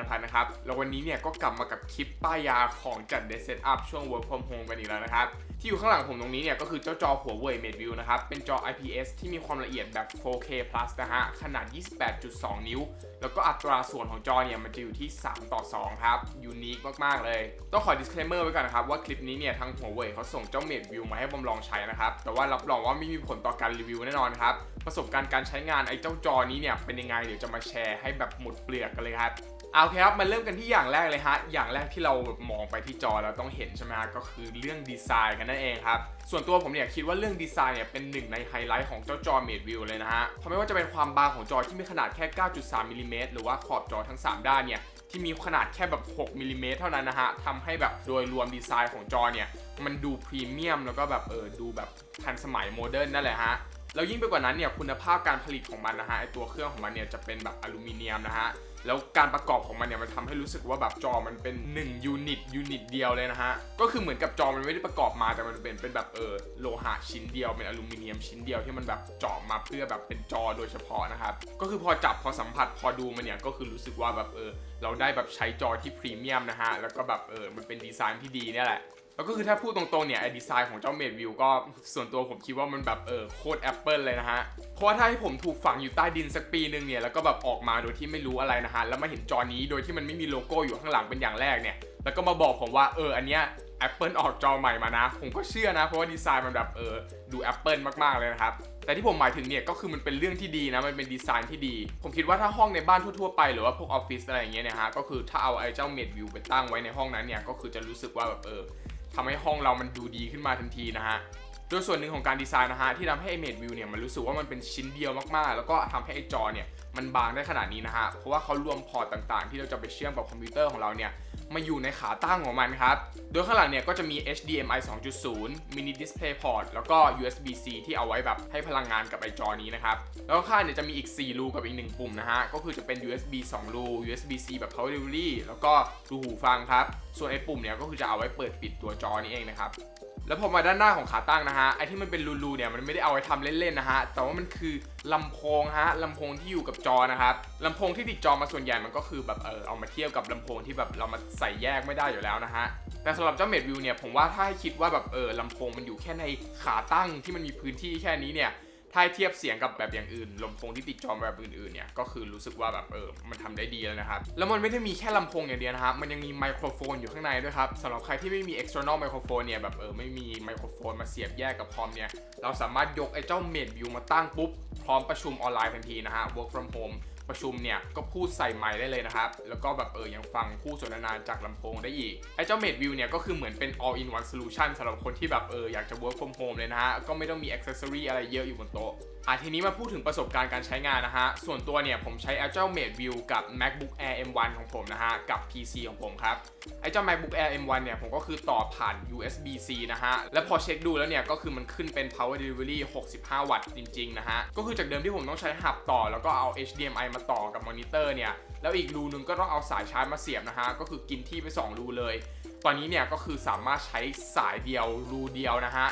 นพันธ์นะครับ แล้ววันนี้เนี่ยก็กลับมากับคลิปป้ายยาของจัด Day Setup ช่วง Work from Home กันอีกแล้วนะครับ ที่อยู่ข้างหลังผมตรงนี้เนี่ยก็คือเจ้าจอหัวเว่ย MateView นะครับ เป็นจอ IPS ที่มีความละเอียดแบบ 4K plus นะฮะ ขนาด 28.2 นิ้ว แล้วก็อัตราส่วนของจอเนี่ยมันจะอยู่ที่ 3 ต่อ 2 ครับ ยูนิคมาก ๆ เลย ต้องขอ disclaimer ไว้ก่อนนะครับ ว่าคลิปนี้เนี่ยทางหัวเว่ยเขาส่งเจ้า MateView มาให้บอมลองใช้นะครับ แต่ว่ารับรองว่าไม่มีผลต่อการรีวิวแน่นอนครับประสบการณ์การใช้งานไอ้เจ้าจอนี้เนี่ยเป็นยังไงเดี๋ยวจะมาแชร์ให้แบบหมดเปลือกกันเลยครับ เอาครับมาเริ่มกันที่อย่างแรกเลยฮะ อย่างแรกที่เราแบบมองไปที่จอแล้วต้องเห็นใช่ไหมฮะก็คือเรื่องดีไซน์กันนั่นเองครับ ส่วนตัวผมเนี่ยคิดว่าเรื่องดีไซน์เนี่ยเป็นหนึ่งในไฮไลท์ของเจ้าจอ Mate View เลยนะฮะเพราะไม่ว่าจะเป็นความบางของจอที่มีขนาดแค่ 9.3มิลลิเมตรหรือว่าขอบจอทั้ง 3 ด้านเนี่ยที่มีขนาดแค่แบบ 6มิลลิเมตรเท่านั้นนะฮะทำให้แบบโดยรวมดีไซน์ของจอเนี่ย มันดูพรีเมียมแล้วก็แบบเออดูแบบทันสมัยโมเดิร์นนั่นแหละฮะแล้วยิ่งไปกว่านั้นเนี่ยคุณภาพการผลิตของมันนะฮะไอตัวเครื่องของมันเนี่ยจะเป็นแบบอลูมิเนียมนะฮะ แล้วการประกอบของมันเนี่ยมันทำให้รู้สึกว่าแบบจอมันเป็น1ยูนิตยูนิตเดียวเลยนะฮะ ก็คือเหมือนกับจอมันไม่ได้ประกอบมาแต่มันเป็นเป็นแบบเออโลหะชิ้นเดียวเป็นอลูมิเนียมชิ้นเดียวที่มันแบบเจาะมาเพื่อแบบเป็นจอโดยเฉพาะนะครับ ก็คือพอจับพอสัมผัสพอดูมันเนี่ยก็คือรู้สึกว่าแบบเออเราได้แบบใช้จอที่พรีเมียมนะฮะแล้วก็แบบเออมันเป็นดีไซน์ที่ดีเนี่ยแหละ แล้วก็คือถ้าพูดตรงๆเนี่ยไอ้ดีไซน์ของเจ้า Mate View ก็ส่วนตัวผมคิดว่ามันแบบเออโคตร Apple เลยนะฮะ เพราะว่าถ้าให้ผมถูกฝังอยู่ใต้ดินสักปีหนึ่งเนี่ยแล้วก็แบบออกมาโดยที่ไม่รู้อะไรนะฮะ แล้วมาเห็นจอนี้โดยที่มันไม่มีโลโก้อยู่ข้างหลังเป็นอย่างแรกเนี่ย แล้วก็มาบอกผมว่าเอออันเนี้ย Apple ออกจอใหม่มานะ ผมก็เชื่อนะ เพราะว่าดีไซน์มันแบบเออดู Apple มากๆเลยนะครับ แต่ที่ผมหมายถึงเนี่ยก็คือมันเป็นเรื่องที่ดีนะ มันเป็นดีไซน์ที่ดี ผมคิดว่าถ้าห้องในบ้านทั่วๆไปหรือว่าพวกออฟฟิศอะไรอย่างเงี้ยนี่ยฮะ ก็คือถ้าเอาไอ้เจ้า Mate View ไปตั้งไว้ในห้องนั้นเนี่ย ก็คือจะรู้สึกว่าแบบเออ ทำให้ห้องเรามันดูดีขึ้นมาทันทีนะฮะโดยส่วนหนึ่งของการดีไซน์นะฮะที่ทำให้ Mate View เนี่ยมันรู้สึกว่ามันเป็นชิ้นเดียวมากๆ แล้วก็ทำให้ไอ้จอเนี่ยมันบางได้ขนาดนี้นะฮะเพราะว่าเขารวมพอร์ตต่างๆ ที่เราจะไปเชื่อมกับคอมพิวเตอร์ของเราเนี่ย มาอยู่ในขาตั้งของมันครับ โดยข้างหลังเนี่ยก็จะมี HDMI 2.0 Mini Display Port แล้วก็ USB-C ที่เอาไว้แบบให้พลังงานกับไอจอนี้นะครับ แล้วข้างเนี่ยจะมีอีก 4 รูกับอีก 1 ปุ่มนะฮะ ก็คือจะเป็น USB 2 รู USB-C แบบ Power Delivery แล้วก็รูหูฟังครับ ส่วนไอปุ่มเนี่ยก็คือจะเอาไว้เปิดปิดตัวจอนี้เองนะครับ แล้วพอมาด้านหน้าของขาตั้งนะฮะไอที่มันเป็นรูๆเนี่ยมันไม่ได้เอาไว้ทำเล่นๆนะฮะแต่ว่ามันคือลำโพงฮะลำโพงที่อยู่กับจอนะครับลำโพงที่ติดจอมาส่วนใหญ่มันก็คือแบบเออเอามาเทียบกับลำโพงที่แบบเรามาใส่แยกไม่ได้อยู่แล้วนะฮะแต่สำหรับเจ้าเมดวิวเนี่ยผมว่าถ้าให้คิดว่าแบบเออลำโพงมันอยู่แค่ในขาตั้งที่มันมีพื้นที่แค่นี้เนี่ย ถ้าเทียบเสียงกับแบบอย่างอื่นลำโพงที่ติดจอแบบอื่นๆเนี่ยก็คือรู้สึกว่าแบบเออมันทำได้ดีแล้วนะครับแล้วมันไม่ได้มีแค่ลำโพงอย่างเดียวนะครับมันยังมีไมโครโฟนอยู่ข้างในด้วยครับสำหรับใครที่ไม่มี external microphone เนี่ยแบบเออไม่มีไมโครโฟนมาเสียบแยกกับคอมเนี่ยเราสามารถยกไอ้เจ้าเมดวิวมาตั้งปุ๊บพร้อมประชุมออนไลน์ทันทีนะฮะ work from home ประชุมเนี่ยก็พูดใส่ไมค์ได้เลยนะครับ แล้วก็แบบเออยังฟังคู่สนทนาจากลำโพงได้อีกไอ้เจ้า Mate View เนี่ยก็คือเหมือนเป็น all in one solution สำหรับคนที่แบบเอออยากจะ work from home เลยนะฮะก็ไม่ต้องมี accessory อะไรเยอะอยู่บนโต๊ะอะทีนี้มาพูดถึงประสบการณ์การใช้งานนะฮะ ส่วนตัวเนี่ยผมใช้ไอ้เจ้า Mate View กับ MacBook Air M1 ของผมนะฮะ กับ PC ของผมครับ ไอ้เจ้า MacBook Air M1 เนี่ยผมก็คือต่อผ่าน USB-C นะฮะ แล้วพอเช็คดูแล้วเนี่ยก็คือมันขึ้นเป็น Power Delivery 65 วัตต์จริง ๆ นะฮะ ก็คือจากเดิมที่ผมต้องใช้หับต่อแล้วก็เอา HDMI มาต่อกับมอนิเตอร์เนี่ยแล้วอีกรูนึงก็ต้องเอาสายชาร์จมาเสียบนะฮะก็คือกินที่ไป 2 รูเลย ตอนนี้เนี่ยก็คือสามารถใช้สายเดียวรูเดียวนะฮะ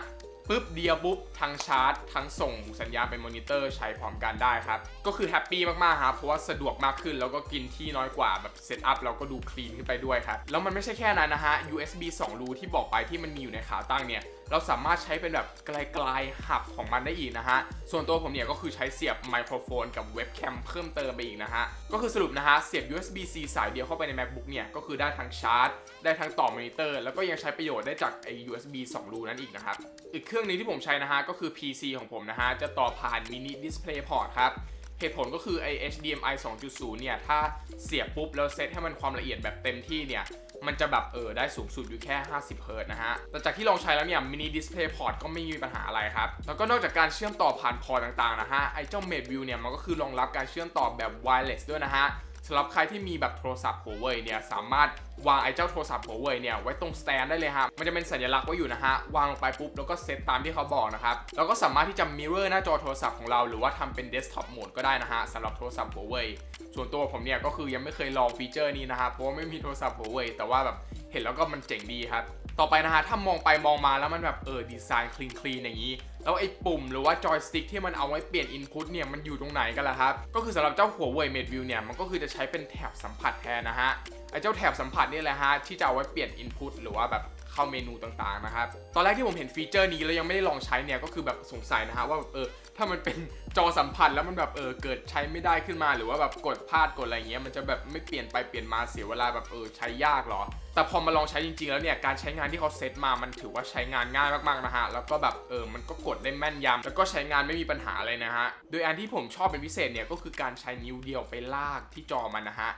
ปุ๊บเดียวปุ๊บทั้งชาร์จ ทั้งส่งสัญญาณเป็นมอนิเตอร์ใช้พร้อมกันได้ครับ ก็คือแฮปปี้มากๆครับเพราะว่าสะดวกมากขึ้นแล้วก็กินที่น้อยกว่าแบบเซตอัพเราก็ดูคลีนขึ้นไปด้วยครับ แล้วมันไม่ใช่แค่นั้นนะฮะ USB 2 รูที่บอกไปที่มันมีอยู่ในขาตั้งเนี่ย เราสามารถใช้เป็นแบบไกลๆหับของมันได้อีกนะฮะ ส่วนตัวผมเนี่ยก็คือใช้เสียบไมโครโฟนกับเว็บแคมเพิ่มเติมไปอีกนะฮะ ก็คือสรุปนะฮะ เสียบ USB-C สายเดียวเข้าไปใน MacBook เนี่ย ก็คือได้ทั้งชาร์จ ได้ทั้งต่อมอนิเตอร์ แล้วก็ยังใช้ประโยชน์ได้จากไอ้ USB 2 รูนั้นอีกนะครับ อีกเครื่องนึงที่ผมใช้นะฮะก็คือ PC ของผมนะฮะจะต่อผ่าน Mini Display Port ครับเหตุผลก็คือไอ HDMI 2.0 เนี่ย ถ้าเสียบปุ๊บ แล้วเซตให้มันความละเอียดแบบเต็มที่เนี่ย มันจะแบบเออได้สูงสุดอยู่แค่ 50เฮิร์ตซ์นะฮะ แต่จากที่ลองใช้แล้วเนี่ยมินิดิสเพลย์พอร์ตก็ไม่มีปัญหาอะไรครับ แล้วก็นอกจากการเชื่อมต่อผ่านพอร์ตต่างๆนะฮะ ไอเจ้าเมดวิวเนี่ยมันก็คือรองรับการเชื่อมต่อแบบไวเลสด้วยนะฮะสำหรับใครที่มีแบบโทรศัพท์หัวเว่ยเนี่ยสามารถ วางไอ้เจ้าโทรศัพท์หัวเว่ยเนี่ยไว้ตรงสแตนได้เลยฮะมันจะเป็นสัญลักษณ์ไว้อยู่นะฮะวางลงไปปุ๊บแล้วก็เซตตามที่เขาบอกนะครับแล้วก็สามารถที่จะมิเรอร์หน้าจอโทรศัพท์ของเราหรือว่าทำเป็นเดสก์ท็อปโหมดก็ได้นะฮะสำหรับโทรศัพท์หัวเว่ยส่วนตัวผมเนี่ยก็คือยังไม่เคยลองฟีเจอร์นี้นะฮะเพราะว่าไม่มีโทรศัพท์หัวเว่ยแต่ว่าแบบเห็นแล้วก็มันเจ๋งดีครับต่อไปนะฮะถ้ามองไปมองมาแล้วมันแบบเออดีไซน์คลีนคลีนอย่างนี้ แล้วไอ้ปุ่มหรือว่าจอยสติ๊กที่มันเอาไว้เปลี่ยนอินพุตเนี่ยมันอยู่ตรงไหนกันล่ะครับ ก็คือสำหรับเจ้าหัวเว่ย Mate View เนี่ยมันก็คือจะใช้เป็นแถบสัมผัสแทนนะฮะไอ้เจ้าแถบสัมผัสนี่แหละฮะที่จะเอาไว้เปลี่ยนอินพุตหรือว่าแบบเข้าเมนูต่างๆนะครับ ตอนแรกที่ผมเห็นฟีเจอร์นี้แล้วยังไม่ได้ลองใช้เนี่ยก็คือแบบสงสัยนะฮะว่าแบบเออถ้ามันเป็นจอสัมผัสแล้วมันแบบเออเกิดใช้ไม่ได้ขึ้นมาหรือว่าแบบกดพลาดกดอะไรเงี้ยมันจะแบบไม่เปลี่ยนไปเปลี่ยนมาเสียเวลาแบบเออใช้ยากเหรอ แต่พอมาลองใช้จริงๆแล้วเนี่ยการใช้งานที่เขาเซตมามันถือว่าใช้งานง่ายมากๆนะฮะแล้วก็แบบเออมันก็กดได้แม่นยำแล้วก็ใช้งานไม่มีปัญหาเลยนะฮะโดยอันที่ผมชอบเป็นพิเศษเนี่ยก็คือการใช้นิ้วเดียวไปลากที่จอมันนะฮะ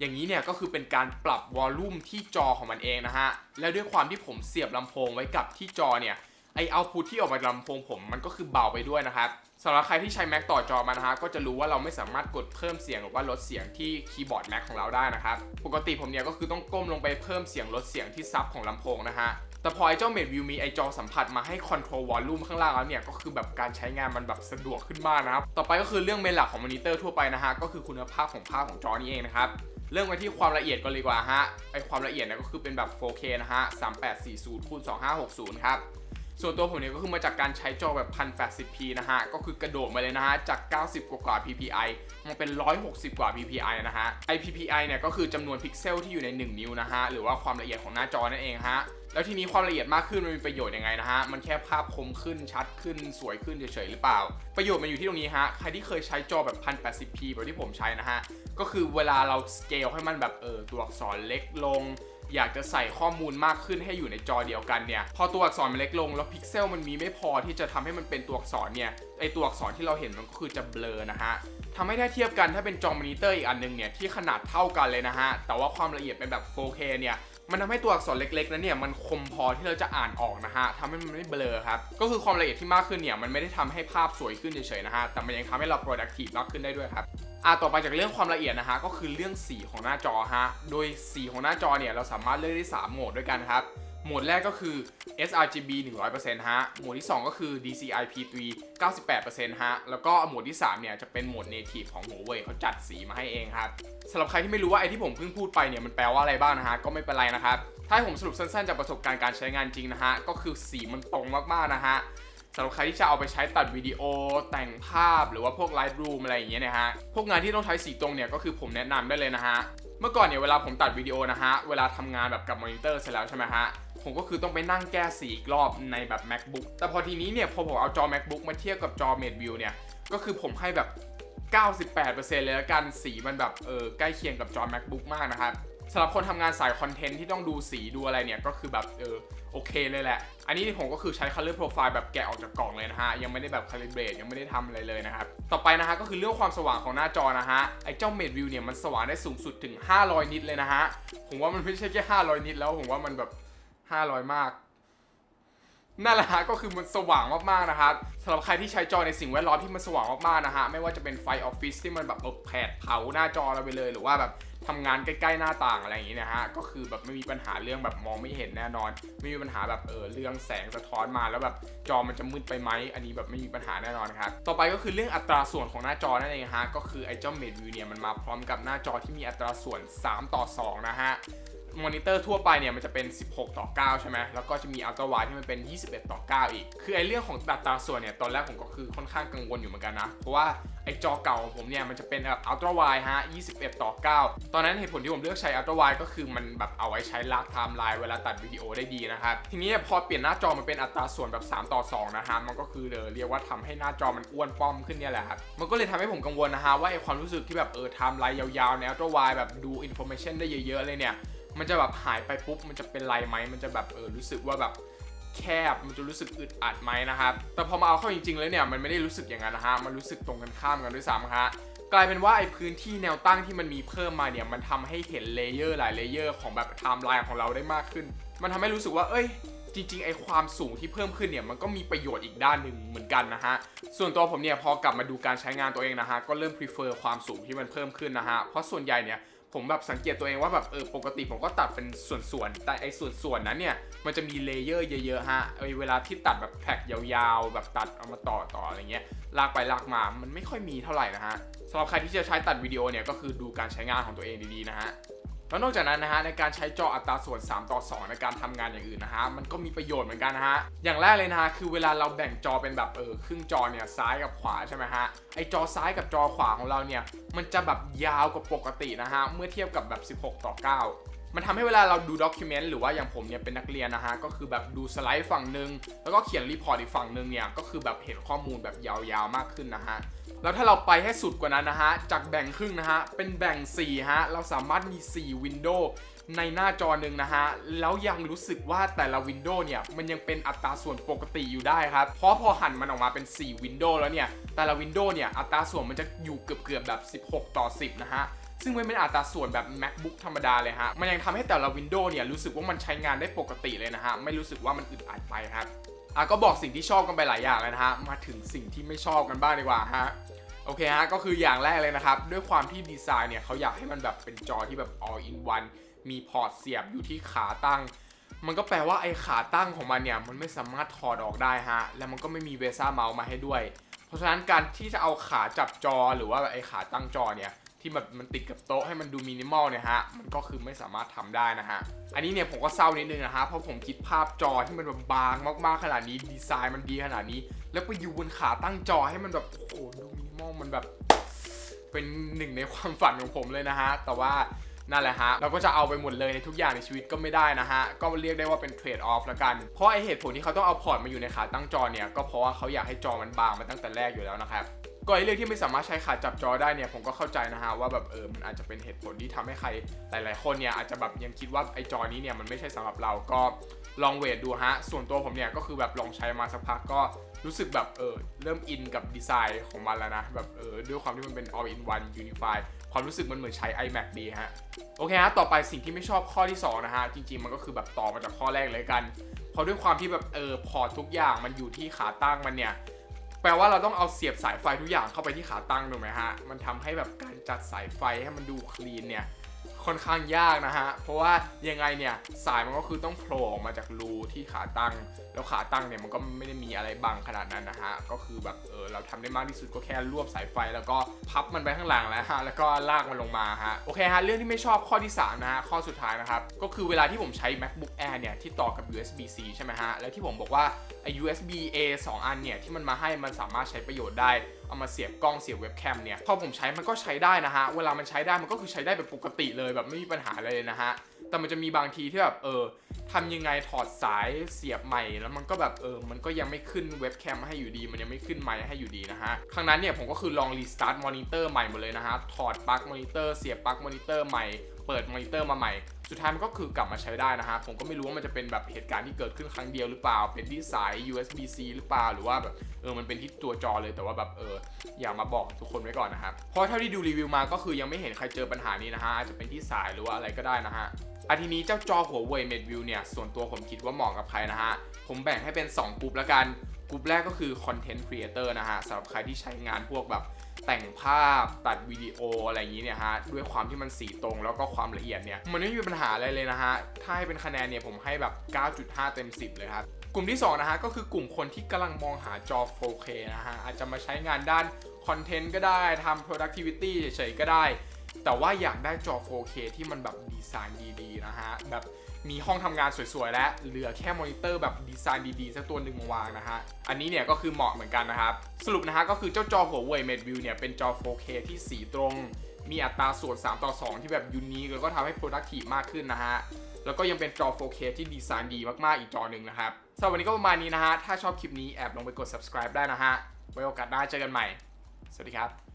อย่างนี้เนี่ยก็คือเป็นการปรับวอลลุ่มที่จอของมันเองนะฮะ และด้วยความที่ผมเสียบลำโพงไว้กับที่จอเนี่ยไอเอาพุทที่ออกมาจากลำโพงผมมันก็คือเบาไปด้วยนะครับสำหรับใครที่ใช้ Mac ต่อจอมานะฮะก็จะรู้ว่าเราไม่สามารถกดเพิ่มเสียงหรือว่าลดเสียงที่คีย์บอร์ด Mac ของเราได้นะครับ ปกติผมเนี่ยก็คือต้องก้มลงไปเพิ่มเสียงลดเสียงที่ซับของลำโพงนะฮะ แต่พอไอเจ้า Mate View มีไอจอสัมผัสมาให้คอนโทรลวอลลุ่มข้างล่างแล้วเนี่ยก็คือแบบการใช้งานมันแบบสะดวกขึ้นมากนะครับ ต่อไปก็คือเรื่องเมนหลักของมอนิเตอร์ทั่วไปนะฮะก็คือคุณภาพของภาพของจอนี่เองนะครับ เริ่มกันที่ความละเอียดก่อนเลยดีกว่าฮะไอความละเอียดเนี่ยก็คือเป็นแบบ 4K นะฮะ 3840คูณ2560 ครับ ส่วนตัวผมเนี่ยก็คือมาจากการใช้จอแบบ 1080p นะฮะ ก็คือกระโดดมาเลยนะฮะ จาก 90 กว่ากว่า ppi มาเป็น 160 กว่า ppi นะฮะ ไอ ppi เนี่ยก็คือจำนวนพิกเซลที่อยู่ใน 1 นิ้วนะฮะ หรือว่าความละเอียดของหน้าจอนั่นเองฮะ แล้วทีนี้ความละเอียดมากขึ้นมันมีประโยชน์ยังไงนะฮะ มันแค่ภาพคมขึ้นชัดขึ้นสวยขึ้นเฉยๆหรือเปล่า ประโยชน์มันอยู่ที่ตรงนี้ฮะ ใครที่เคยใช้จอแบบ 1080p แบบที่ผมใช้นะฮะ ก็คือเวลาเราสเกลให้มันแบบเออตัวอักษรเล็กลง อยากจะใส่ข้อมูลมากขึ้นให้อยู่ในจอเดียวกันเนี่ย พอตัวอักษรมันเล็กลง แล้วพิกเซลมันมีไม่พอที่จะทำให้มันเป็นตัวอักษรเนี่ยไอตัวอักษรที่เราเห็นมันก็คือจะเบลอนะฮะทำให้ถ้าเทียบกันถ้าเป็นจอมอนิเตอร์อีกอันหนึงเนี่ยที่ขนาดเท่ากันเลยนะฮะแต่ว่าความละเอียดเป็นแบบ 4K เนี่ย มันทำให้ตัวอักษรเล็กๆนั้นเนี่ยมันคมพอที่เราจะอ่านออกนะฮะทำให้มันไม่เบลอครับ ก็คือความละเอียดที่มากขึ้นเนี่ยมันไม่ได้ทำให้ภาพสวยขึ้นเฉยๆนะฮะ แต่มันยังทำให้เรา productive มากขึ้นได้ด้วยครับอ่าต่อไปจากเรื่องความละเอียดนะฮะก็คือเรื่องสีของหน้าจอฮะ โดยสีของหน้าจอเนี่ยเราสามารถเลือกได้ 3 โหมดด้วยกันครับ โหมดแรกก็คือ sRGB 100%ฮะ โหมดที่ 2 ก็คือ DCI-P3 98%ฮะ แล้วก็โหมดที่ 3 เนี่ย จะเป็นโหมด native ของ Huawei เขาจัดสีมาให้เองครับสำหรับใครที่ไม่รู้ว่าไอที่ผมเพิ่งพูดไปเนี่ยมันแปลว่าอะไรบ้างนะฮะ ก็ไม่เป็นไรนะครับ ถ้าผมสรุปสั้นๆจากประสบการณ์การใช้งานจริงนะฮะ ก็คือสีมันตรงมากๆนะฮะสำหรับใครที่จะเอาไปใช้ตัดวิดีโอแต่งภาพหรือว่าพวก Lightroom อะไรอย่างเงี้ยนะฮะ พวกงานที่ต้องใช้สีตรงเนี่ยก็คือผมแนะนำได้เลยนะฮะ เมื่อก่อนเนี่ยเวลาผมตัดวิดีโอนะฮะ เวลาทำงานแบบกับมอนิเตอร์เสร็จแล้วใช่ไหมฮะ ผมก็คือต้องไปนั่งแก้สีอีกรอบในแบบ macbook แต่พอทีนี้เนี่ยพอผมเอาจอ macbook มาเทียบกับจอ mate view เนี่ย ก็คือผมให้แบบ 98%เลยละกัน สีมันแบบ เออใกล้เคียงกับจอ macbook มากนะครับ สำหรับคนทำงานสายคอนเทนต์ที่ต้องดูสีดูอะไรเนี่ย ก็คือแบบเออโอเคเลยแหละ อันนี้ผมก็คือใช้ color profile แบบแกะออกจากกล่องเลยนะฮะ ยังไม่ได้แบบ calibrate ยังไม่ได้ทำอะไรเลยนะครับ ต่อไปนะฮะก็คือเรื่องความสว่างของหน้าจอนะฮะ ไอ้เจ้า Mate View เนี่ยมันสว่างได้สูงสุดถึง 500 นิตเลยนะฮะ ผมว่ามันไม่ใช่แค่ 500 นิตแล้ว ผมว่ามันแบบ 500 มาก นั่นแหละฮะก็คือมันสว่างมากๆนะครับสำหรับใครที่ใช้จอในสิ่งแวดล้อมที่มันสว่างมากๆนะฮะไม่ว่าจะเป็นไฟออฟฟิศที่มันแบบออแผดเผาหน้าจอเราไปเลย หรือว่าแบบทำงานใกล้ๆหน้าต่างอะไรอย่างงี้นะฮะก็คือแบบไม่มีปัญหาเรื่องแบบมองไม่เห็นแน่นอน ไม่มีปัญหาแบบเออเรื่องแสงสะท้อนมาแล้วแบบจอมันจะมืดไปไหมอันนี้แบบไม่มีปัญหาแน่นอนครับต่อไปก็คือเรื่องอัตราส่วนของหน้าจอนั่นเองฮะก็คือไอ้เจ้า Mate View เนี่ยมันมาพร้อมกับหน้าจอที่มีอัตราส่วน 3 ต่อ 2 นะฮะ มอนิเตอร์ทั่วไปเนี่ยมันจะเป็น 16 ต่อ 9 ใช่ไหมแล้วก็จะมีอัลตร้าไวที่มันเป็น 21 ต่อ 9 อีก คือไอ้เรื่องของอัตราส่วนเนี่ย ตอนแรกผมก็คือค่อนข้างกังวลอยู่เหมือนกันนะ เพราะว่าไอ้จอเก่าของผมเนี่ยมันจะเป็นแบบอัลตร้าไวฮะ 21 ต่อ 9 ตอนนั้นเหตุผลที่ผมเลือกใช้อัลตร้าไวก็คือมันแบบเอาไว้ใช้ลากไทม์ไลน์เวลาตัดวิดีโอได้ดีนะครับ ทีนี้พอเปลี่ยนหน้าจอมันเป็นอัตราส่วนแบบ 3 ต่อ 2 นะฮะ มันก็คือเเรียกว่าทำให้หน้าจอมันอ้วนป้อมขึ้นเนี่ยแหละครับ มันก็เลยทำให้ผมกังวลนะฮะว่าไอ้ความรู้สึกที่แบบเออไทม์ไลน์ยาวๆในอัลตร้าไวแบบดูอินโฟเมชันได้เยอะๆเลยเนี่ย มันจะแบบหายไปปุ๊บมันจะเป็นไรไหมมันจะแบบเออรู้สึกว่าแบบแคบมันจะรู้สึกอึดอัดไหมนะครับ แต่พอมาเอาเข้าจริงๆแล้วเนี่ยมันไม่ได้รู้สึกอย่างนั้นนะฮะมันรู้สึกตรงกันข้ามกันด้วยซ้ำฮะกลายเป็นว่าไอ้พื้นที่แนวตั้งที่มันมีเพิ่มมาเนี่ยมันทำให้เห็นเลเยอร์หลายเลเยอร์ของแบบไทม์ไลน์ของเราได้มากขึ้น มันทำให้รู้สึกว่าเอ้ยจริงๆไอความสูงที่เพิ่มขึ้นเนี่ยมันก็มีประโยชน์อีกด้านหนึ่งเหมือนกันนะฮะ ส่วนตัวผมเนี่ยพอกลับมาดูการใช้งานตัวเองนะฮะก็เริ่ม prefer ความสูงที่มันเพิ่มขึ้นนะฮะ เพราะส่วนใหญ่เนี่ย ผมแบบสังเกตตัวเองว่าแบบเออปกติผมก็ตัดเป็นส่วนๆ แต่ไอ้ส่วนๆนั้นเนี่ยมันจะมีเลเยอร์เยอะๆฮะไอ้เวลาที่ตัดแบบแพ็กยาวๆ แบบตัดเอามาต่อต่ออะไรเงี้ยลากไปลากมา มันไม่ค่อยมีเท่าไหร่นะฮะสำหรับใครที่จะใช้ตัดวิดีโอเนี่ยก็คือดูการใช้งานของตัวเองดีๆนะฮะ แล้วนอกจากนั้นนะฮะในการใช้จออัตราส่วน 3 ต่อ 2 ในการทำงานอย่างอื่นนะฮะมันก็มีประโยชน์เหมือนกันนะฮะอย่างแรกเลยนะฮะคือเวลาเราแบ่งจอเป็นแบบเออครึ่งจอเนี่ยซ้ายกับขวาใช่ไหมฮะไอจอซ้ายกับจอขวาของเราเนี่ยมันจะแบบยาวกว่าปกตินะฮะเมื่อเทียบกับแบบ 16 ต่อ 9มันทำให้เวลาเราดูด็อกิเมนต์หรือว่าอย่างผมเนี่ยเป็นนักเรียนนะฮะ ก็คือแบบดูสไลด์ฝั่งหนึ่งแล้วก็เขียนรีพอร์ตอีกฝั่งหนึ่งเนี่ย ก็คือแบบเห็นข้อมูลแบบยาวๆมากขึ้นนะฮะ แล้วถ้าเราไปให้สุดกว่านั้นนะฮะ จากแบ่งครึ่งนะฮะ เป็นแบ่ง4ฮะ เราสามารถมี4วินโดว์ในหน้าจอหนึ่งนะฮะ แล้วยังรู้สึกว่าแต่ละวินโดว์เนี่ย มันยังเป็นอัตราส่วนปกติอยู่ได้ครับ เพราะพอหันมันออกมาเป็น4วินโดว์แล้วเนี่ย แต่ละวินโดว์เนี่ย อัตราส่วนมันจะอยู่เกือบๆแบบ 16 ต่อ 10 นะฮะซึ่งไม่เป็นอัตราส่วนแบบ macbook ธรรมดาเลยฮะ มันยังทำให้แต่ละวินโดว์เนี่ยรู้สึกว่ามันใช้งานได้ปกติเลยนะฮะ ไม่รู้สึกว่ามันอึดอัดไปครับ อะก็บอกสิ่งที่ชอบกันไปหลายอย่างแล้วนะฮะ มาถึงสิ่งที่ไม่ชอบกันบ้างดีกว่าฮะ โอเคฮะก็คืออย่างแรกเลยนะครับ ด้วยความที่ดีไซน์เนี่ยเขาอยากให้มันแบบเป็นจอที่แบบ all in one มีพอร์ตเสียบอยู่ที่ขาตั้ง มันก็แปลว่าไอ้ขาตั้งของมันเนี่ย มันไม่สามารถถอดออกได้ฮะ แล้วมันก็ไม่มีเวซ่าเมาส์มาให้ด้วย เพราะฉะนั้นการที่จะเอาขาจับจอหรือว่าไอ้ขาตั้งจอเนี่ยที่แบบมันติดกับโต๊ะให้มันดูมินิมอลเนี่ยฮะ มันก็คือไม่สามารถทำได้นะฮะ อันนี้เนี่ยผมก็เศร้านิดนึงนะฮะ เพราะผมคิดภาพจอที่มันแบบบางมากๆขนาดนี้ ดีไซน์มันดีขนาดนี้ แล้วไปอยู่บนขาตั้งจอให้มันแบบโอ้โหดู มันแบบเป็นหนึ่งในความฝันของผมเลยนะฮะ แต่ว่านั่นแหละฮะ เราก็จะเอาไปหมดเลยในทุกอย่างในชีวิตก็ไม่ได้นะฮะ ก็เรียกได้ว่าเป็นเทรดออฟละกัน เพราะไอเหตุผลที่เขาต้องเอาพอร์ตมาอยู่ในขาตั้งจอเนี่ย ก็เพราะว่าเขาอยากให้จอมันบางมาตั้งแต่แรกอยู่แล้วนะครับก็ไอเรื่องที่ไม่สามารถใช้ขาจับจอได้เนี่ยผมก็เข้าใจนะฮะว่าแบบเออมันอาจจะเป็นเหตุผลที่ทำให้ใครหลาย ๆ คนเนี่ยอาจจะแบบยังคิดว่าไอจอนี้เนี่ยมันไม่ใช่สำหรับเราก็ลองเวทดูฮะ ส่วนตัวผมเนี่ยก็คือแบบลองใช้มาสักพักก็ รู้สึกแบบเออเริ่มอินกับดีไซน์ของมันแล้วนะ แบบเออด้วยความที่มันเป็น all in one unify ความรู้สึกมันเหมือนใช้ iMac ดีฮะ โอเคฮะ ต่อไปสิ่งที่ไม่ชอบข้อที่ 2 นะฮะ จริง ๆ มันก็คือแบบต่อมาจากข้อแรกเลยกัน เพราะด้วยความที่แบบเออพอร์ตทุกอย่างมันอยู่ที่ขาตั้งมันเนี่ย แปลว่าเราต้องเอาเสียบสายไฟทุกอย่างเข้าไปที่ขาตั้งถูกไหมฮะ มันทำให้แบบการจัดสายไฟให้มันดูคลีนเนี่ย ค่อนข้างยากนะฮะ เพราะว่ายังไงเนี่ยสายมันก็คือต้องโผล่ออกมาจากรูที่ขาตั้ง แล้วขาตั้งเนี่ยมันก็ไม่ได้มีอะไรบังขนาดนั้นนะฮะ ก็คือแบบเออเราทำได้มากที่สุดก็แค่รวบสายไฟ แล้วก็พับมันไปข้างหลังแล้วฮะ แล้วก็ลากมันลงมาฮะ โอเคฮะ เรื่องที่ไม่ชอบข้อที่สามนะฮะ ข้อสุดท้ายนะครับ ก็คือเวลาที่ผมใช้ macbook air เนี่ยที่ต่อกับ USB-C ใช่ไหมฮะ แล้วที่ผมบอกว่าไอ้ USB A 2 อันเนี่ยที่มันมาให้มันสามารถใช้ประโยชน์ได้ เอามาเสียบกล้องเสียบเว็บแคมเนี่ยพอผมใช้มันก็ใช้ได้นะฮะ เวลามันใช้ได้มันก็คือใช้ได้แบบปกติเลยแบบไม่มีปัญหาเลยนะฮะ แต่มันจะมีบางทีที่แบบเออทำยังไงถอดสายเสียบใหม่แล้วมันก็แบบเออมันก็ยังไม่ขึ้นเว็บแคมให้อยู่ดี มันยังไม่ขึ้นไมค์ให้อยู่ดีนะฮะ ครั้งนั้นเนี่ยผมก็คือลองรีสตาร์ทมอนิเตอร์ใหม่หมดเลยนะฮะ ถอดปลั๊กมอนิเตอร์เสียบปลั๊กมอนิเตอร์ใหม่ เปิดมอนิเตอร์มาใหม่ สุดท้ายมันก็คือกลับมาใช้ได้นะฮะ ผมก็ไม่รู้ว่ามันจะเป็นแบบเหตุการณ์ที่เกิดขึ้นครั้งเดียวหรือเปล่า เป็นที่สาย USB-C หรือเปล่า หรือว่าแบบเออ มันเป็นที่ตัวจอเลย แต่ว่าแบบเออ อยากมาบอกทุกคนไว้ก่อนนะครับ เพราะเท่าที่ดูรีวิวมาก็คือยังไม่เห็นใครเจอปัญหานี้นะฮะ อาจจะเป็นที่สายหรือว่าอะไรก็ได้นะฮะอาทีนี้เจ้าจอหัวเว่ย MateView เนี่ย ส่วนตัวผมคิดว่าเหมาะกับใครนะฮะ ผมแบ่งให้เป็น 2 กลุ่มละกัน กลุ่มแรกก็คือ Content Creator นะฮะสำหรับใครที่ใช้งานพวกแบบ แต่งภาพตัดวิดีโออะไรอย่างนี้เนี่ยฮะด้วยความที่มันสีตรงแล้วก็ความละเอียดเนี่ยมันไม่มีปัญหาอะไรเลยนะฮะถ้าให้เป็นคะแนนเนี่ยผมให้แบบ 9.5 เต็ม 10 เลยครับกลุ่มที่2นะฮะก็คือกลุ่มคนที่กำลังมองหาจอ 4K นะฮะอาจจะมาใช้งานด้านคอนเทนต์ก็ได้ทำ productivity เฉยๆก็ได้ แต่ว่าอยากได้จอ 4K ที่มันแบบดีไซน์ดีๆนะฮะแบบ มีห้องทำงานสวยๆ และเหลือแค่มอนิเตอร์แบบดีไซน์ดีๆ สักตัวหนึ่งมาวางนะฮะ อันนี้เนี่ยก็คือเหมาะเหมือนกันนะครับ สรุปนะฮะก็คือเจ้าจอหัวเว่ย MateView เนี่ยเป็นจอ 4K ที่สีตรง มีอัตราส่วน 3 ต่อ 2 ที่แบบยูนิคแล้วก็ทำให้ productive มากขึ้นนะฮะ แล้วก็ยังเป็นจอ 4K ที่ดีไซน์ดีมากๆ อีกจอหนึ่งนะครับสำหรับวันนี้ก็ประมาณนี้นะฮะ ถ้าชอบคลิปนี้แอบลงไปกด subscribe ได้นะฮะ ไว้โอกาสหน้าเจอกันใหม่ สวัสดีครับ